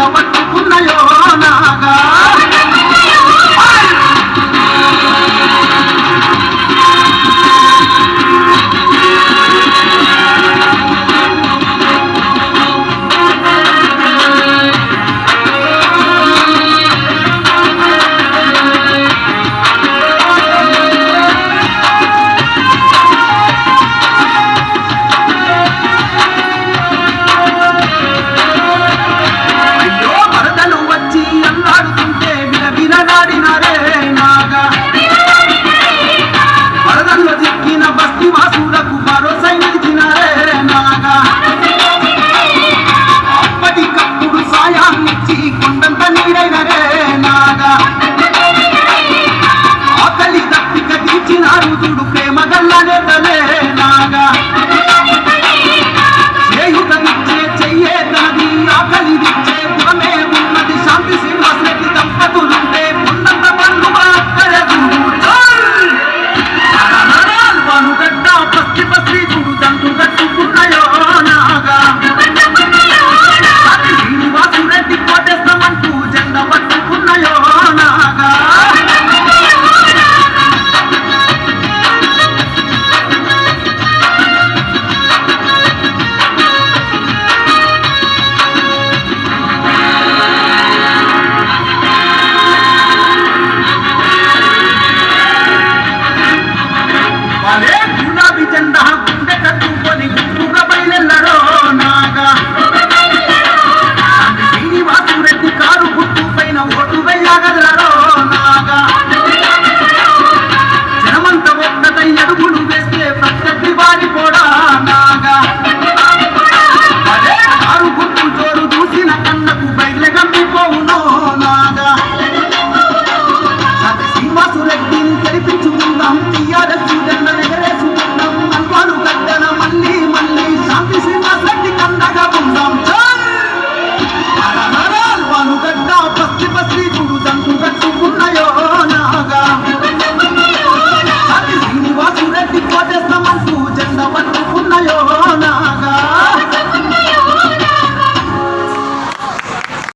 நமக்கு புன்னையோ Mama. గులాబీ జెండా గుండె కట్టుకొని గుట్టుగా బయలెల్లడో నాగా. శ్రీనివాసు రెడ్డి కారు గుట్టు పైన ఓటు వెయ్యగదలడో నాగా. జనమంత ఒక్కటై అడుగులు వేస్తే ప్రత్యర్థి వారిపోడా నాగా. కారు గుట్టు చోరు దూసిన కన్నకు బయలు గంపిపోవునో